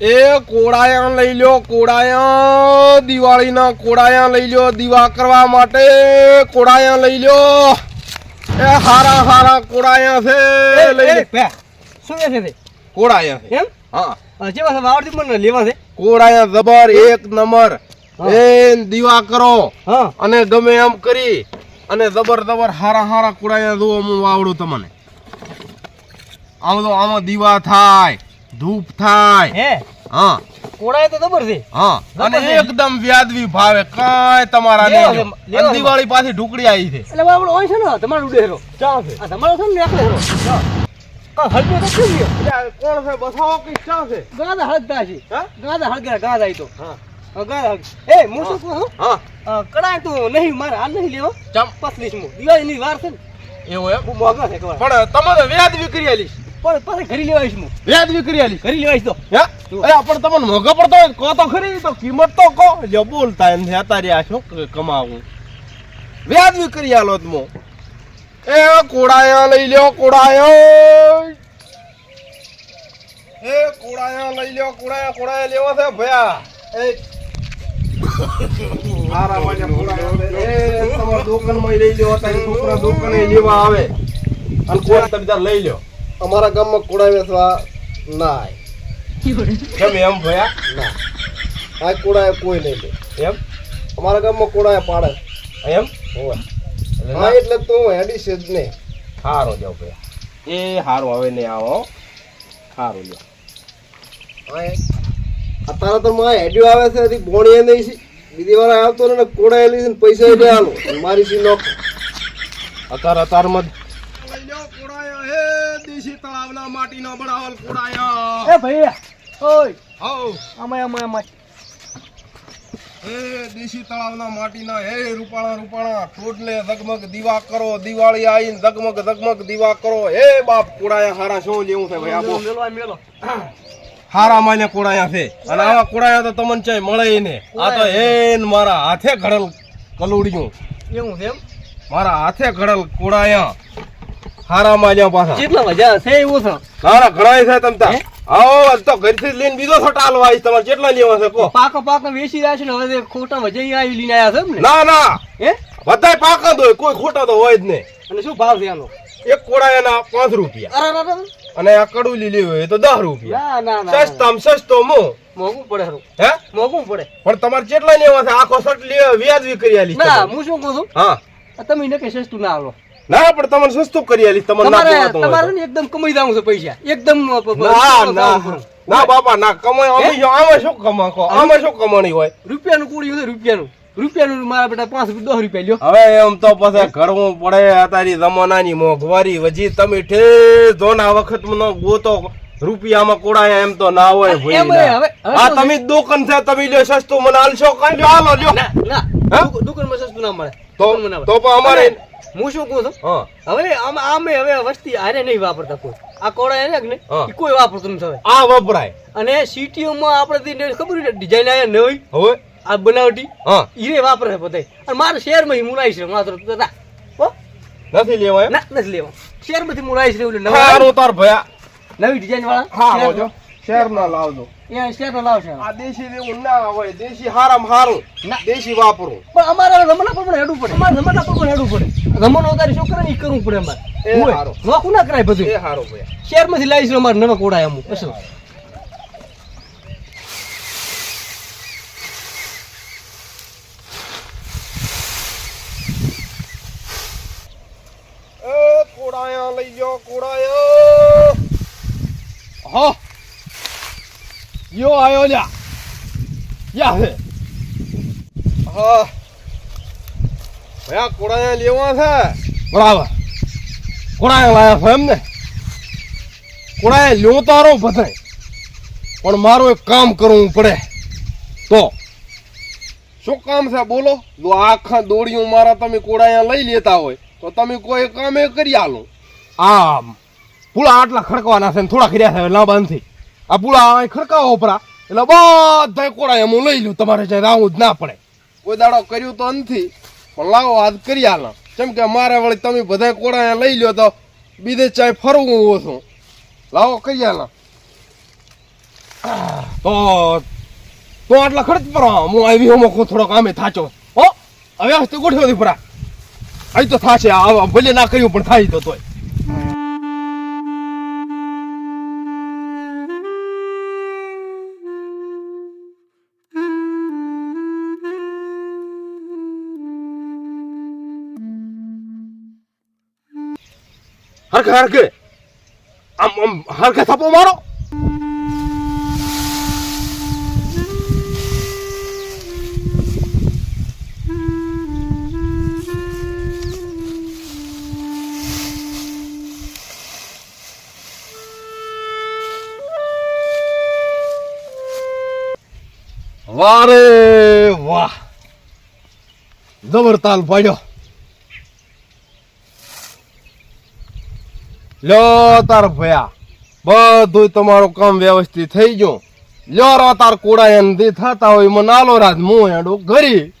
એ કોડાયા લઈ લ્યો કોડાયા દિવાળીના કોડાયા લઈ લ્યો દીવા કરવા માટે કોડાયા લઈ લ્યો. એ હારા હારા કોડાયા છે લઈ લે. શું છે? કોડાયા છે. એમ? હા. અ, જેવા છે વાવડી મને લેવા છે. કોડાયા જબર એક નંબર. એ દીવા કરો. હા. અને ગમે એમ કરી અને જબર જબર હારા હારા કુડાયા જુઓ હું વાવડું તમને. આમ તો આમાં દીવા થાય. ધૂપ થાય. હે? હા. કોડાય તો ખબર છે. હા. અને એકદમ વ્યાજબી ભાવે. કાય તમારા નહીં. દિવાળી પાછી ઢુકડી આવી છે. એટલે વાવડો હોય છે ને તમારો ઉડેરો ચા છે. આ તમારો છે ને એકલે હેરો કા હળગે તો કેમ ગયો. કોણ છે બસાવો કે ચા છે? ગાદા હળગતા છે. હા? ગાદા હળગે ગાદા આઈ તો હા. હા, ગાદા એ હું શું કહું હા. કડાય તો નહીં મારે હાલ નહીં લેવો. ચમ. પસલીસ હું દિવાળીની વાર છે ને. એવો એમ? બહુ મોંઘા છે પણ તમારે વ્યાજ વિક્રી આલીશ. પણ પછી ઘરી લેવાઈશ હું. વ્યાજબી કરી આલી. ઘરી લેવાઈશ તો. હે? અરે પણ તમને મોંઘા પડતો હોય કહો તો ખરી તો કિંમત તો કહો. જો બોલતા એમ અત્યારે આ શું કમાવું. વ્યાજબી કરી આલો તમો એ કોડાયા લઈ લ્યો કોડાયો એ કોડાયા લઈ લ્યો કોડાયા કોડાયા લેવો છે ભયા. એ હારા મને કોડાયા એ તમારા દુકાનમાં લઈ લ્યો તારી છોકરા દુકાને લેવા આવે. અને કોઈ તમે લઈ લ્યો. અમારા ગામમાં કુડા વેચવા ના. કેમ એમ ભયા? ના. આ કુડા કોઈ નહીં લે. એમ? અમારા ગામમાં કુડા પાડે. એમ? હોય. એટલે હા ના- એટલે તું હેડી છે જ નહીં. હારો જાવ ભાઈ એ હારો હવે નહીં આવો. હારો લ્યો હા એ. અત્યારે તો મારા હેડ્યો આવે છે ભોણીએ નહીં છે. બીજી વાર આવતો ને કોડા એલી પૈસા એટલે આલો મારી સી નોક અત્યારે અત્યારમાં હે કોડાયો એ ભાઈ ઓય. હે દેશી તળાવના માટીના હે રૂપાળા રૂપાળા ટોટલે ઝગમગ દીવા કરો દિવાળી આવીને ઝગમગ ઝગમગ દીવા કરો. હે બાપ કોડાયા હારા શું લેવું છે ભાઈ આપો. મેલો મેલો. હારા માને કોડાયા છે. અને આવા કોડાયા તો તમને ચાય મળે ને. આ તો હેન મારા હાથે ઘડલ કલુડિયું. એવું છે એમ? મારા હાથે ઘડલ કોડાયા હારા માલ્યા પાછા. કેટલા મજા છે એવું છે. નાના ઘણાય છે તમ તાર આવો તો ઘરથી લઈને બીજો છોટા હાલવા આવીશ. તમારે કેટલા લેવા છે કો પાકો પાકો વેચી રહ્યા છે ને હવે ખોટા વજઈ આવી લઈને આવ્યા છે ને ના ના. હે? બધાય પાકા જ કોઈ ખોટા તો હોય જ નહીં. અને શું ભાવ છે આનો? એક કોડાયાના પાંચ રૂપિયા. અરે અરે, અરે અને આ કડું લીલી હોય તો દસ રૂપિયા. ના સસ્તો મો. મોંઘું પડે હે? મોંઘું પડે. પણ તમારે કેટલા લેવા છે આખો શર્ટ વ્યાજ વી કરી આલી ના હું શું કહું છું? હા. તમે એને કે સસ્તું ના આલો. ના પણ તમને સસ્તું કરી આલી તમને ના તમારે તમારે ને એકદમ કમાઈ જવું છે પૈસા એકદમ ના ના ના બાપા ના કમાય અમે શું- આમાં શું કમાકો આમાં શું કમાણી હોય રૂપિયાનું કુડિયું છે રૂપિયાનું રૂપિયાનું મારા બેટા પાંચ દસ રૂપિયા લ્યો હવે એમ તો પછી ઘરવું પડે અત્યારે જમાનાની મોંઘવારી વજી તમે ઠે જોના વખત ગોતો રૂપિયામાં કોડાય એમ તો ના હોય ભાઈ આ તમે દુકાન છે તમે લ્યો સસ્તું મને હાલશો કઈ લ્યો હાલો લ્યો દુકાનમાં સસ્તું ના મળે તો પણ અમારે હું શું કહું છું? હવે આમ આમે હવે વસ્તી આને નહીં વાપરતા કોઈ. આ કોડા એને કે ને કોઈ વાપરતું નથી હવે. આ વપરાય. અને સિટીઓમાં આપણે ખબર ડિઝાઇન આયા નવી હવે? આ બનાવટી? હા. ઈ વાપરે પોતે અને મારા શહેરમાં હું છે માત્ર નથી લેવા ના નથી લેવા શહેરમાંથી હું છે નવા તાર ભયા. નવી ડિઝાઇન હા વાળા આવજો શેર ના લાવજો. એ શહેર લાવશે. આ દેશી જેવું ના હોય દેશી હારામાં હારું દેશી વાપરું. પણ અમારે રમણા પર પણ પડે. અમારે રમણા પર પણ હેડવું પડે. રમણ કરે કરવું પડે અમારે. એ હોય. નોખું ના કરાય બધું. એ હારું લાવીશ અમારે નવા અમુક. કોડાયા લઈ જાઓ કોડાયા. હા. યો આયો લ્યા યા હે. ભયા કોડાયા લેવા છે? બરાબર. કોડાયા લાયા છે એમ ને? કોડાયા લ્યો તારો બધાય પણ મારું એક કામ કરવું પડે. તો? શું કામ છે? બોલો. જો આખા દોડીઓ મારા તમે કોડાયા લઈ લેતા હોય તો તમે કોઈ કામે કરી આલો. આમ. પુળા આટલા ખડકવાના છે ને થોડા કર્યા છે લાંબા નથી આ પુળા અહીં ખડકાવો પરા એટલે બધા કોડાયા હું લઈ લઉં તમારે જ્યાં રાવું જ ના પડે. કોઈ દાડો કર્યું તો નથી, પણ લાવો આજ કરી આલો કેમ કે મારે વળી તમે બધા અહીંયા લઈ લ્યો તો બીજે ચાય ફરવું ઓછું લાવો કરી આલો તો તો આટલા ખર્ચ પર હું આવી હું થોડો કામે થાચો. હો, હવે વસ્તુ ગોઠવી હતી પરા અહીં તો થાશે ભલે ના કર્યું પણ થાય તો તોય. હરખે હરખે. આમ આમ હરખે થપ્પો મારો. વારે વાહ. જબર તાલ પાડ્યો. લ્યો તાર ભયા. બધું તમારું કામ વ્યવસ્થિત થઈ ગયું. લ્યો રો, તાર કોડાયન દી થતા હોય, મને આલો રાત હું હેડું ઘરી.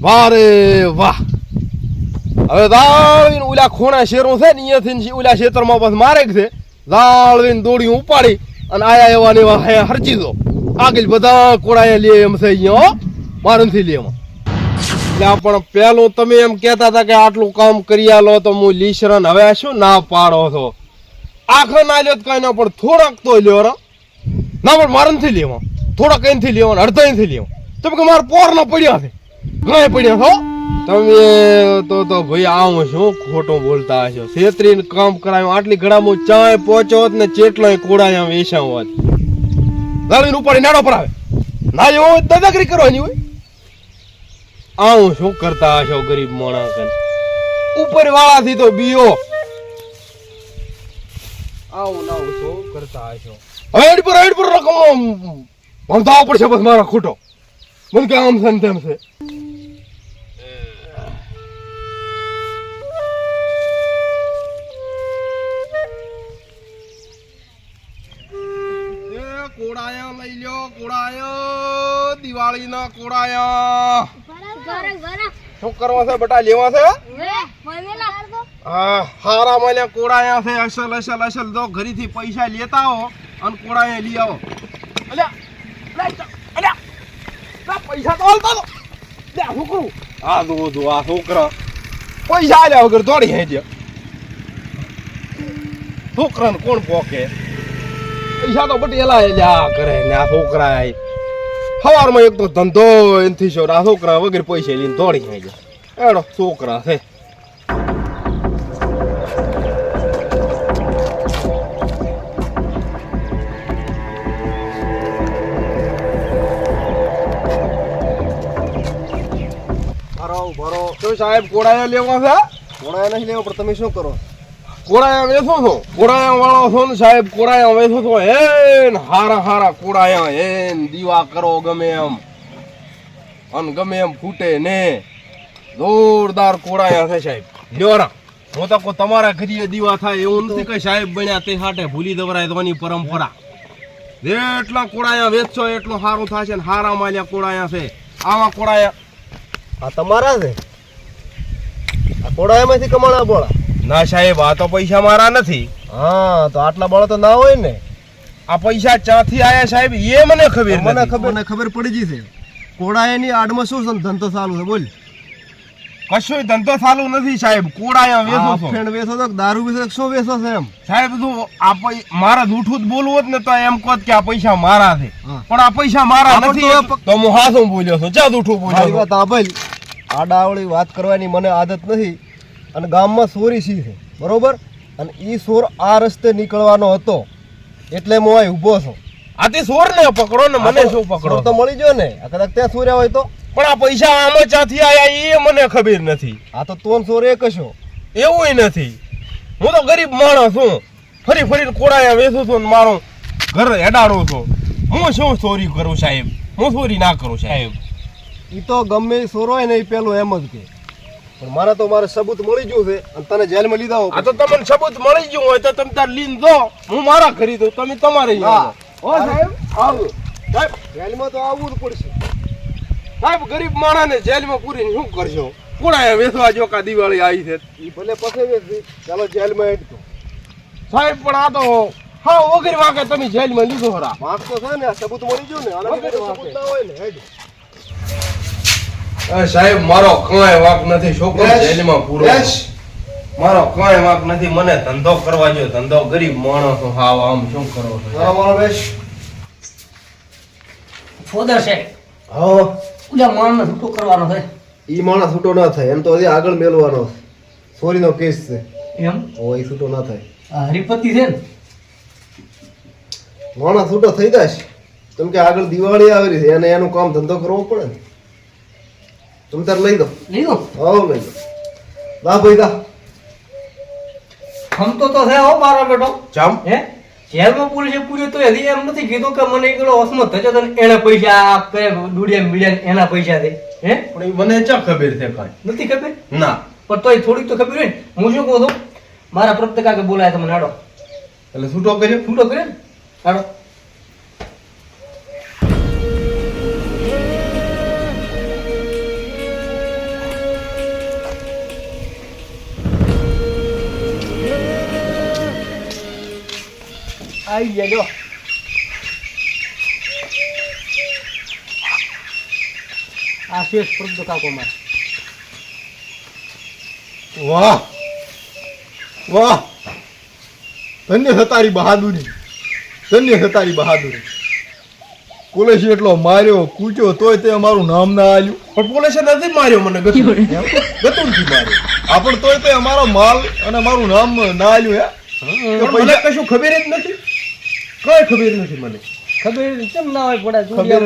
વારે વાહ. હવે દાળવીને ઓલા ખૂણા શેરું છે ને અહીંયાથી ઓલા ક્ષેત્રમાં બસ મારે છે. દાળવીને દોડી ઉપાડી અને આયા એવા ને એવા હરજી દો. આગળ બધા કોડા લે એમ છે અહીંયા, હો. મારે નથી લે એમાં એટલે પણ પેલું તમે એમ કહેતા હતા કે આટલું કામ કરી આલો તો હું લીશરન હવે શું ના પાડો છો? આખો ના લ્યો કઈ ના, પણ થોડાક તો લ્યો રો ના, પણ મારે નથી લેવા. થોડાક અહીંથી લેવા અડધા અહીંથી લેવા. તમે કે મારા પોર ના પડ્યા છે? ઘણા પડ્યા છો? તમે તો તો ભાઈ આવું શું ખોટું બોલતા હશો? છેતરીને કામ કરાયું આટલી ઘડામાં ચાય પહોંચો હોત ને ચેટલાય કોડાયા વેચાવ હોત. ગાળીને ઉપાડી નાડો પર આવે. ના એવો દાદાગીરી કરવાની હોય. આવું શું કરતા હશો ગરીબ માણસ ઉપર વાળાથી તો બીઓ. આવું ના શું કરતા હશો? હવે એડ પર એડ પર રકમ ભણતા પડશે બસ મારા ખોટો. મને કે આમ છે તેમ છે. કોડાયા લઈ લ્યો કોડાયા દિવાળીના કોડાયા શું કરવા છે બટા લેવા છે? હા હારા મળ્યા કોડાયા છે અસલ અસલ અસલ. તો ઘરેથી પૈસા લેતા હો અને કોડાયા લઈ આવો. પૈસા તો હાલતા તો. લે શું કરું? આ દો દો આ છોકરા. પૈસા આલ્યા વગર દોડી હે છે છોકરાને કોણ પોકે? પૈસા તો બટેલા લ્યા કરે ને આ છોકરા સવારમાં એક તો ધંધો એનથી છો છોકરા વગર પૈસા લઈને દોડી જાય એડો છોકરા છે. ભરો ભરો. શું સાહેબ કોડાયા લેવા છે? કોડાયા નહીં લેવો પણ તમે શું કરો? કોડાયા વેચો છો? કોડાયા વાળો છો ને સાહેબ, કોરાયા વેચો છો? હેન, હારા હારા કોરાયા, હેન, દીવા કરો ગમે એમ. અને ગમે એમ ફૂટે ને. જોરદાર કોરાયા છે સાહેબ. લ્યોરા હું તો કોઈ તમારા ઘડીએ દીવા થાય એવું નથી કે સાહેબ બન્યા તે હાટે ભૂલી દવરાય તો પરંપરા. જેટલા કોળાયા વેચશો એટલું સારું થશે ને હારા માલ્યા કોળાયા છે. આવા કોડાયા આ તમારા છે? આ કોડાયામાંથી કમાણા બોળા ના સાહેબ આ તો પૈસા મારા નથી. હા તો આટલા બોળા તો ના હોય ને. આ પૈસા ચાથી આયા સાહેબ એ મને ખબર મને ખબર મને ખબર પડી ગઈ છે. એની આડમાં શું ધંધો ચાલુ છે બોલ. કશું ધંધો ચાલુ નથી સાહેબ કોડાયા આ છો. ફેણ વેસો તો દારૂ વેસો શું વેસો છે એમ? સાહેબ તું આ મારા જૂઠું જ બોલવું જ ને તો એમ કહો કે આ પૈસા મારા છે. પણ આ પૈસા મારા નથી. તો હું હાથું બોલ્યો છું. ચા જૂઠું બોલ્યો છું? વાત સાંભળ. વાત કરવાની મને આદત નથી. અને ગામમાં સોરી સી છે બરોબર? અને એ સોર આ રસ્તે નીકળવાનો હતો એટલે હું અહીં ઊભો છું. આથી સોર ને પકડો ને મને શું પકડો? તો મળી ગયો ને આ કદાચ ત્યાં સોર્યા હોય તો. પણ આ પૈસા આમાં ચાથી આયા એ મને ખબર નથી. આ તો તોન સોર એક હશો એવું નથી. હું તો ગરીબ માણસ છું ફરી ફરીને કોડાયા વેચું છું ને મારો ઘર હેડાડું છું. હું શું ચોરી કરું સાહેબ? હું ચોરી ના કરું સાહેબ? એ તો ગમે સોર હોય ને એ પેલું એમ જ કે. પણ મારે તો મારે સબૂત મળી ગયું છે અને તને જેલમાં લીધા હોય આ તો તમને સબૂત મળી ગયું હોય તો તમે તાર લીન દો હું મારા ઘરી દઉં તમે તમારે હા. ઓ સાહેબ? આવું. સાહેબ જેલમાં તો આવવું જ પડશે. સાહેબ ગરીબ માણસને જેલમાં પૂરીને શું કરશો? કોણાએ વેચવા જો કા દિવાળી આવી છે. એ ભલે પછી વેચી. ચાલો જેલમાં હેડ તો. સાહેબ પણ આ તો હા વગર વાગે તમે જેલમાં લીધો હરા. વાંક તો છે ને સબૂત મળી ગયું ને. આનાથી સબૂત ના હોય ને. હેડ. સાહેબ મારો કાંઈ વાંક નથી. છોકરો જેલમાં પૂરો મારો કાંઈ વાંક નથી. મને ધંધો કરવા જો ધંધો ગરીબ માણસ. હાવ આમ શું કરો છો મારો બેસ ફોદર છે હો. ઉલા માણસ છૂટો કરવાનો છે. ઈ માણસ છૂટો ના થાય. એમ તો હજી આગળ મેલવાનો સોરીનો કેસ છે. એમ? ઓ ઈ છૂટો ના થાય. આ હરિપતિ છે ને? માણસ છૂટો થઈ જશે કેમ કે આગળ દિવાળી આવી રહી છે. એને એનું કામ ધંધો કરવો પડે ને. તમે તાર લઈ દો લીધું હા લઈ દો દા ભાઈ દા ખમતો તો છે હો મારો બેટો જામ હે જેલમાં પોલીસે પૂર્યો તો હજી એમ નથી કીધું કે મને એકલો હોશમાં થયો તો એને પૈસા આપે દુડિયા મીડિયા એના પૈસા દે હે પણ મને ચા ખબર છે કાંઈ નથી ખબર ના પણ તોય થોડીક તો ખબર હોય ને હું શું કહું છું મારા પ્રત્યેક કે બોલાય તમને હાડો એટલે છૂટો કર્યો? છૂટો કર્યો? ને આવી ગયા જો. આ શેષ પ્રભુ કાકો મારે વાહ. વાહ. ધન્ય છે તારી બહાદુરી. ધન્ય છે તારી બહાદુરી. પોલીસ એટલો માર્યો કૂચ્યો તોય તે અમારું નામ ના આવ્યું પણ પોલીસે નથી માર્યો મને ગતું ગતુંથી માર્યો. આપણ તોય તે અમારો માલ અને અમારું નામ ના આવ્યું હે? મને કશું ખબર જ નથી. કઈ ખબર નથી મને? ખબર કેમ ના હોય પડે ખબર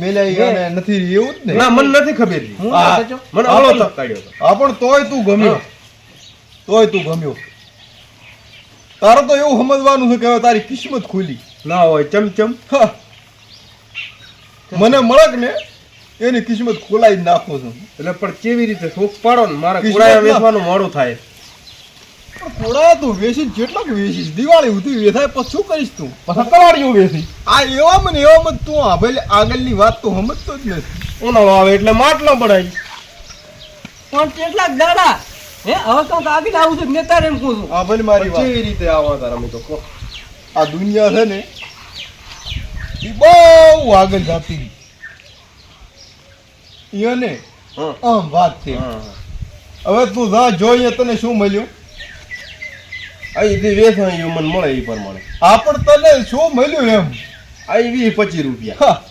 મેલાઈ મેં- અને નથી એવું જ ને? ના મને નથી ખબર હું. મને ઓલો તક કાઢ્યો હતો પણ તોય તું ગમ્યો. તોય તું ગમ્યો. તારે તો એવું સમજવાનું છે કે હવે તારી કિસ્મત ખુલી. ના હોય ચમચમ. હા. મને મળક ને એની કિસ્મત ખોલાઈ નાખો છું. એટલે પણ કેવી રીતે શોખ પાડો ને? મારા કુરાયા વેચવાનું મોડું થાય. પણ થોડા તું વેસી જેટલો વેસીશ દિવાળી સુધી વેચાય પછી શું કરીશ તું? પછી હું વેસીશ આ એવા મને એવા મત તું આ ભલે આગળની વાત તો સમજતો જ નથી. ઉનાળો આવે એટલે માટલા પડાય પણ કેટલાક દાડા હે હવે તો હું આગળ આવું છું નેતા એમ કહું છું. આ ભલે મારી વાત. કેવી રીતે આવા તારા અમે તો કહો. આ દુનિયા છે ને એ બહુ આગળ જાતી હા. આમ વાત છે હા. હવે તું જા જોઈએ તને શું મળ્યું. અહીંથી વેચાણ એવું મને મળે એ પ્રમાણે. આપણ તને શું મળ્યું એમ? આવી પચીસ રૂપિયા. હા.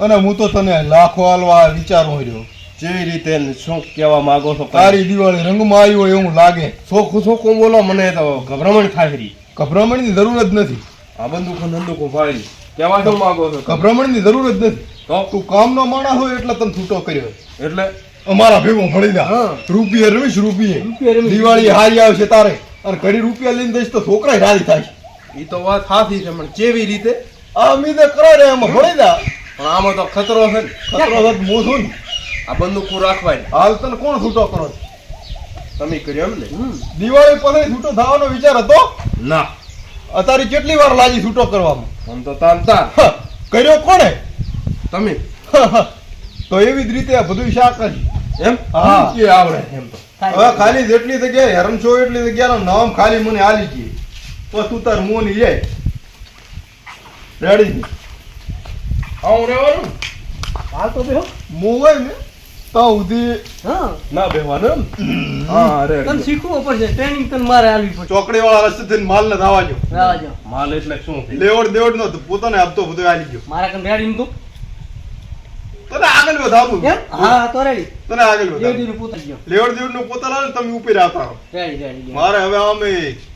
અને હું તો તને લાખો હાલવા વિચારું રહ્યો. જેવી રીતે ને શું કહેવા માંગો છો તારી દિવાળી રંગમાં આવી હોય એવું લાગે. ચોખ્ખું ચોખ્ખું બોલો મને તો ગભરામણ થાય રહી ગભરામણની જરૂર જ નથી. આ બંદૂકો નંદુકો ફાળી કહેવા શું માંગો છો? ગભરામણની જરૂર જ નથી. તો? તું કામનો માણસ હોય એટલે તને છૂટો કર્યો. એટલે? અમારા ભેગો મળી જા. રૂપિયા રમીશ રૂપિયા. દિવાળી હારી આવશે તારે. અને ઘડી રૂપિયા લઈને દઈશ તો છોકરા રાજી થાય. એ તો વાત સાચી છે પણ કેવી રીતે? આ ઉમીદે કરે ને એમાં મળી જા પણ આમાં તો ખતરો છે ને. ખતરો છે તો હું છું ને. આ બંદૂકો રાખવાય હાલ તને કોણ છૂટો કરો છે? તમે કર્યો એમ ને? દિવાળી પછી છૂટો થવાનો વિચાર હતો? ના. અત્યારે કેટલી વાર લાગી છૂટો કરવામાં? આમ તો તાન તાર કર્યો કોણે? તમે. તો એવી જ રીતે આ બધું શાક કરી એમ? હા. એ આવડે એમ તો. હવે ખાલી જેટલી જગ્યાએ હેરાન છો એટલી જગ્યાનો નામ ખાલી મને આલી ગઈ તો તું તાર મોન જાય રેડી આવું રહેવાનું? હાલ તો બેહો. મોં હોય ને તો સુધી હા. ના બેહવાનું એમ. હા અરે. તને શીખવું પડશે. ટ્રેનિંગ તને મારે આલવી પડશે. ચોકડી વાળા રસ્તે થી માલ ને દાવાજો રાહ જો. માલ એટલે શું? લેવડ દેવડ નો પોતાને આપતો બધું આલી ગયો. મારા કન રેડી તું આગળ વધાવું હા? તો રેડી. તને આગળ વધાવું લેવડ દેવડનું પોતા લાવે ને તમે ઉપર આવતા મારે હવે આમે